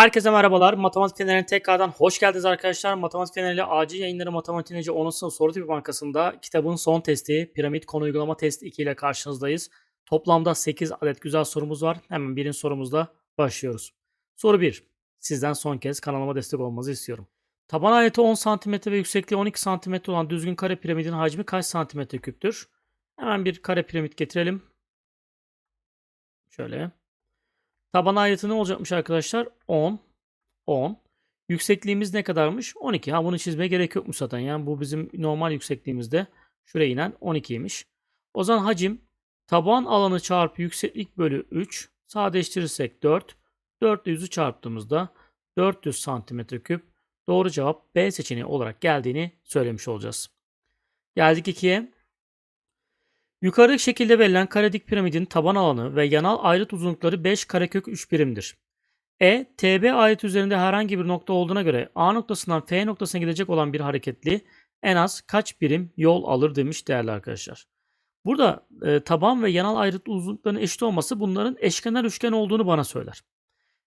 Herkese merhabalar. Matematik Feneri'ne tekrardan hoş geldiniz arkadaşlar. Matematik Feneri acil yayınları Matematik Feneri 10. sınıf soru tipi bankasında kitabın son testi piramit konu uygulama testi 2 ile karşınızdayız. Toplamda 8 adet güzel sorumuz var. Hemen birinci sorumuzla başlıyoruz. Soru 1. Sizden son kez kanalıma destek olmanızı istiyorum. Taban ayeti 10 cm ve yüksekliği 12 cm olan düzgün kare piramidin hacmi kaç santimetre küptür? Hemen bir kare piramit getirelim. Şöyle. Taban ayeti ne olacakmış arkadaşlar? 10. 10. Yüksekliğimiz ne kadarmış? 12. Ha bunu çizmeye gerek yokmuş zaten. Yani bu bizim normal yüksekliğimizde şuraya inen 12'ymiş. O zaman hacim taban alanı çarpı yükseklik bölü 3 sadeleştirirsek 4. 4 ile 100'ü çarptığımızda 400 santimetre küp doğru cevap B seçeneği olarak geldiğini söylemiş olacağız. Geldik 2'ye. Yukarıdaki şekilde verilen karedik piramidin taban alanı ve yanal ayrıt uzunlukları 5 karekök 3 birimdir. E, TB ayrıt üzerinde herhangi bir nokta olduğuna göre A noktasından F noktasına gidecek olan bir hareketli en az kaç birim yol alır demiş değerli arkadaşlar. Burada e, taban ve yanal ayrıt uzunluklarının eşit olması bunların eşkenar üçgen olduğunu bana söyler.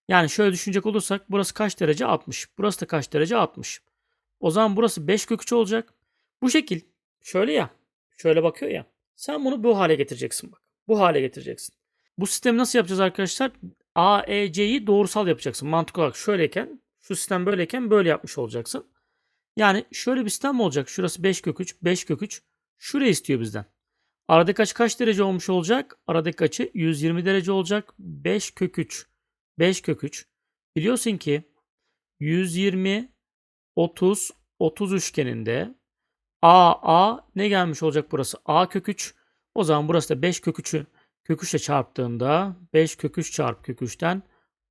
Yani şöyle düşünecek olursak burası kaç derece? 60. Burası da kaç derece? 60. O zaman burası 5 kök 3 olacak. Bu şekil şöyle ya. Şöyle bakıyor ya. Sen bunu bu hale getireceksin bak. Bu hale getireceksin. Bu sistemi nasıl yapacağız arkadaşlar? AEC'yi doğrusal yapacaksın. Mantık olarak şöyleyken, şu sistem böyleyken böyle yapmış olacaksın. Yani şöyle bir sistem olacak? Şurası 5 kök 3, 5 kök 3. Şurayı istiyor bizden. Aradaki açı kaç derece olmuş olacak? Aradaki açı 120 derece olacak. 5 kök 3. 5 kök 3. Biliyorsun ki 120, 30, 30 üçgeninde A, A ne gelmiş olacak burası? A kök 3. O zaman burası da 5 kök 3'ü kök 3 ile çarptığında 5 kök 3 çarpı kök 3'ten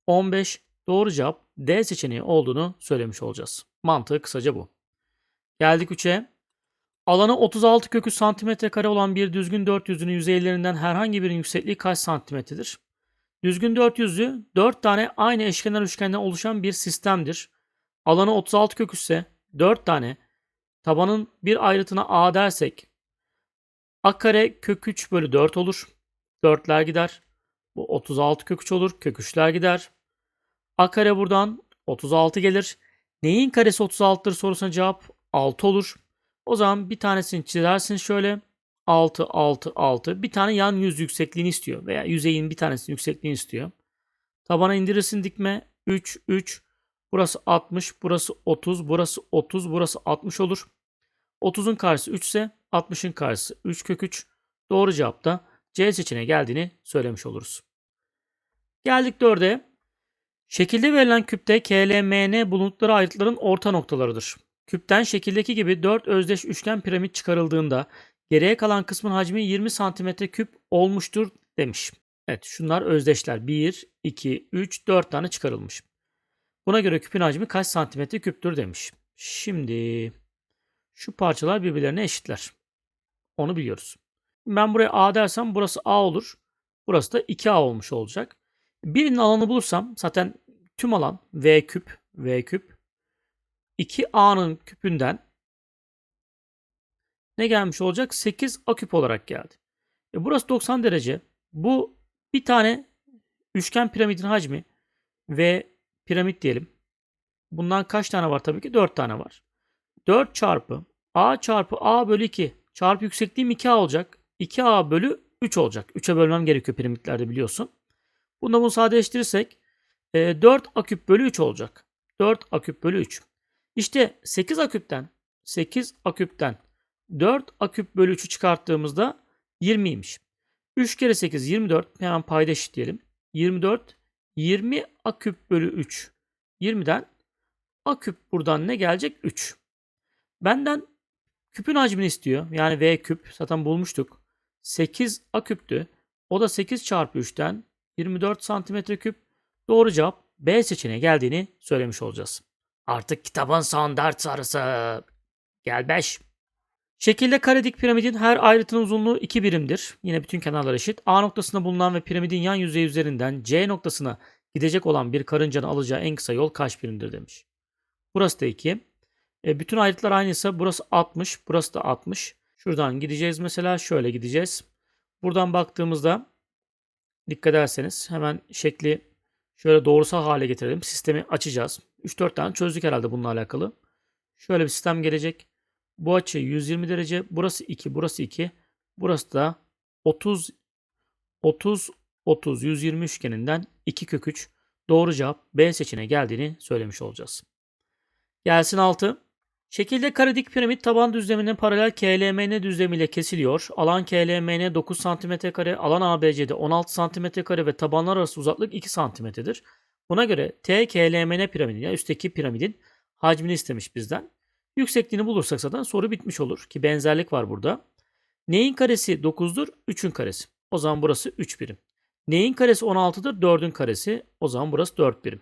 15 doğru cevap D seçeneği olduğunu söylemiş olacağız. Mantığı kısaca bu. Geldik 3'e. Alanı 36 kök 3 santimetre kare olan bir düzgün 400'ünün yüzeylerinden herhangi birinin yüksekliği kaç santimetredir? Düzgün 400'lü 4 tane aynı eşkenar üçgenden oluşan bir sistemdir. Alanı 36 kök 3 ise 4 tane tabanın bir ayrıtına A dersek A kare kök 3 bölü 4 olur. 4'ler gider. Bu 36 kök 3 olur. Kök 3'ler gider. A kare buradan 36 gelir. Neyin karesi 36'dır sorusuna cevap 6 olur. O zaman bir tanesini çizersin şöyle. 6, 6, 6. Bir tane yan yüz yüksekliğini istiyor. Veya yüzeyin bir tanesinin yüksekliğini istiyor. Tabana indirirsin dikme. 3, 3. Burası 60, burası 30, burası 30, burası 60 olur. 30'un karşısı 3 ise 60'ın karşısı 3 kök 3. Doğru cevap da C seçeneği geldiğini söylemiş oluruz. Geldik 4'e. Şekilde verilen küpte KLMN bulundukları ayrıtların orta noktalarıdır. Küpten şekildeki gibi 4 özdeş üçgen piramit çıkarıldığında geriye kalan kısmın hacmi 20 cm küp olmuştur demiş. Evet şunlar özdeşler. 1, 2, 3, 4 tane çıkarılmış. Buna göre küpün hacmi kaç santimetre küptür demiş. Şimdi şu parçalar birbirlerine eşitler. Onu biliyoruz. Ben buraya A dersem burası A olur. Burası da 2A olmuş olacak. Birinin alanı bulursam zaten tüm alan V küp V küp 2A'nın küpünden ne gelmiş olacak? 8 A küp olarak geldi. E burası 90 derece. Bu bir tane üçgen piramidin hacmi ve piramit diyelim. Bundan kaç tane var tabii ki? 4 tane var. 4 çarpı A çarpı A bölü 2 çarpı yüksekliğim 2A olacak. 2A bölü 3 olacak. 3'e bölmem gerekiyor piramitlerde biliyorsun. Bunu bunu sadeleştirirsek e, 4 A küp bölü 3 olacak. 4 A küp bölü 3. İşte 8 A küpten 8 A küpten 4 A küp bölü 3'ü çıkarttığımızda 20'ymiş. 3 kere 8 24. Hemen payda eşitleyelim. 24 20 A küp bölü 3. 20'den A küp buradan ne gelecek? 3. Benden küpün hacmini istiyor. Yani V küp zaten bulmuştuk. 8 A küptü. O da 8 çarpı 3'ten 24 santimetre küp. Doğru cevap B seçeneği geldiğini söylemiş olacağız. Artık kitabın son dert sorusu. Gel 5. Şekilde karedik piramidin her ayrıtının uzunluğu 2 birimdir. Yine bütün kenarlar eşit. A noktasında bulunan ve piramidin yan yüzeyi üzerinden C noktasına gidecek olan bir karıncanın alacağı en kısa yol kaç birimdir demiş. Burası da 2. E, bütün ayrıtlar aynıysa burası 60, burası da 60. Şuradan gideceğiz mesela şöyle gideceğiz. Buradan baktığımızda dikkat ederseniz hemen şekli Şöyle doğrusal hale getirelim. Sistemi açacağız. 3-4 tane çözdük herhalde bununla alakalı. Şöyle bir sistem gelecek. Bu açı 120 derece. Burası 2, burası 2. Burası da 30 30 30 120 üçgeninden 2 kök 3. Doğru cevap B seçeneği geldiğini söylemiş olacağız. Gelsin 6. Şekilde kare dik piramit taban düzlemine paralel KLMN düzlemiyle kesiliyor. Alan KLMN 9 cm kare, alan ABC'de 16 cm kare ve tabanlar arası uzaklık 2 cm'dir. Buna göre T KLMN piramidin yani üstteki piramidin hacmini istemiş bizden. Yüksekliğini bulursak zaten soru bitmiş olur ki benzerlik var burada. Neyin karesi 9'dur? 3'ün karesi. O zaman burası 3 birim. Neyin karesi 16'dır? 4'ün karesi. O zaman burası 4 birim.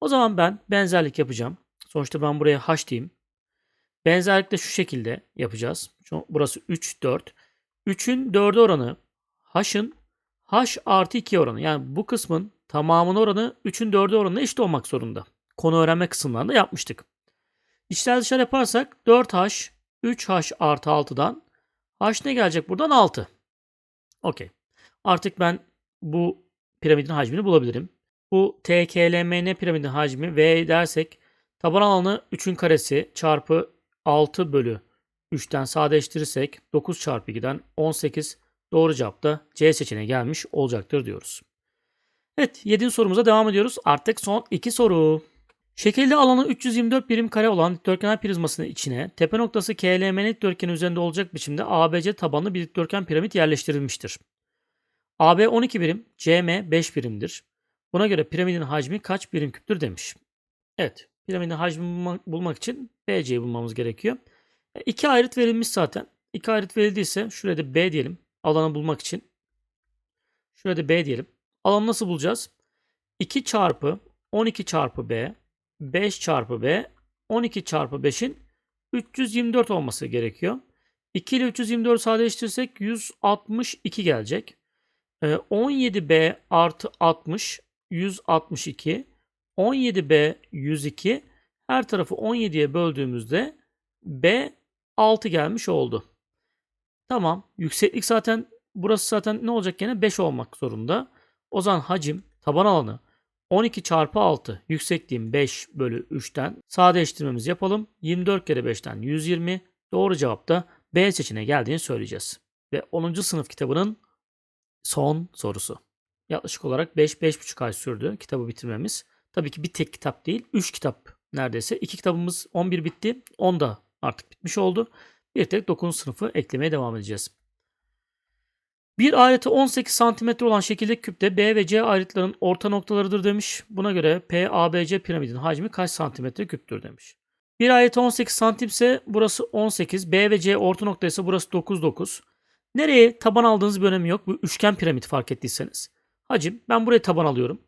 O zaman ben benzerlik yapacağım. Sonuçta ben buraya h diyeyim. Benzerlik de şu şekilde yapacağız. Burası 3, 4. 3'ün 4'e oranı h'ın h artı 2 oranı. Yani bu kısmın tamamının oranı 3'ün 4'e oranına eşit olmak zorunda. Konu öğrenme kısımlarında yapmıştık. İçler dışarı yaparsak 4h 3h artı 6'dan h ne gelecek buradan 6. Okey. Artık ben bu piramidin hacmini bulabilirim. Bu TKLMN piramidin hacmi V dersek taban alanı 3'ün karesi çarpı 6 bölü 3'ten sadeleştirirsek 9 çarpı 2'den 18 doğru cevap da C seçeneği gelmiş olacaktır diyoruz. Evet 7. sorumuza devam ediyoruz. Artık son 2 soru. Şekilde alanı 324 birim kare olan dikdörtgen prizmasının içine tepe noktası KLMN dikdörtgeni üzerinde olacak biçimde ABC tabanlı bir dikdörtgen piramit yerleştirilmiştir. AB 12 birim, CM 5 birimdir. Buna göre piramidin hacmi kaç birim küptür demiş. Evet, piramidin hacmini bulmak, için BC'yi bulmamız gerekiyor. E, İki ayrıt verilmiş zaten. İki ayrıt verildiyse şuraya da B diyelim. Alanı bulmak için. Şuraya da B diyelim. Alanı nasıl bulacağız? 2 çarpı 12 çarpı B 5 çarpı B 12 çarpı 5'in 324 olması gerekiyor. 2 ile 324 sadeleştirirsek 162 gelecek. Ee, 17B artı 60 162 17B 102 her tarafı 17'ye böldüğümüzde B 6 gelmiş oldu. Tamam. Yükseklik zaten burası zaten ne olacak gene 5 olmak zorunda. O zaman hacim taban alanı 12 çarpı 6 yüksekliğim 5 bölü 3'ten sadeleştirmemizi yapalım. 24 kere 5'ten 120 doğru cevap da B seçeneği geldiğini söyleyeceğiz. Ve 10. sınıf kitabının son sorusu. Yaklaşık olarak 5-5,5 ay sürdü kitabı bitirmemiz. Tabii ki bir tek kitap değil 3 kitap neredeyse. 2 kitabımız 11 bitti 10 da artık bitmiş oldu. Bir tek 9. sınıfı eklemeye devam edeceğiz. Bir ayrıtı 18 cm olan şekilde küpte B ve C ayrıtların orta noktalarıdır demiş. Buna göre PABC piramidin hacmi kaç santimetre küptür demiş. Bir ayrıtı 18 santim ise burası 18. B ve C orta nokta ise burası 9 9. Nereye taban aldığınız bir önemi yok. Bu üçgen piramit fark ettiyseniz. Hacim ben buraya taban alıyorum.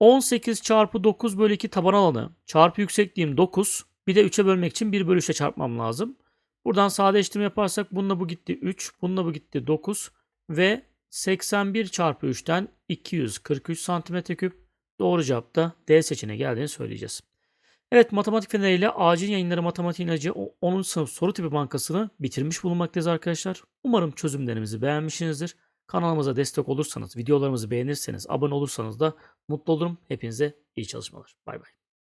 18 çarpı 9 bölü 2 taban alanı çarpı yüksekliğim 9. Bir de 3'e bölmek için 1 bölü 3'e çarpmam lazım. Buradan sadeleştirme yaparsak bununla bu gitti 3. Bununla bu gitti 9 ve 81 çarpı 3'ten 243 santimetre küp. Doğru cevap da D seçeneği geldiğini söyleyeceğiz. Evet matematik feneriyle acil yayınları matematik ilacı 10. sınıf soru tipi bankasını bitirmiş bulunmaktayız arkadaşlar. Umarım çözümlerimizi beğenmişsinizdir. Kanalımıza destek olursanız, videolarımızı beğenirseniz, abone olursanız da mutlu olurum. Hepinize iyi çalışmalar. Bay bay.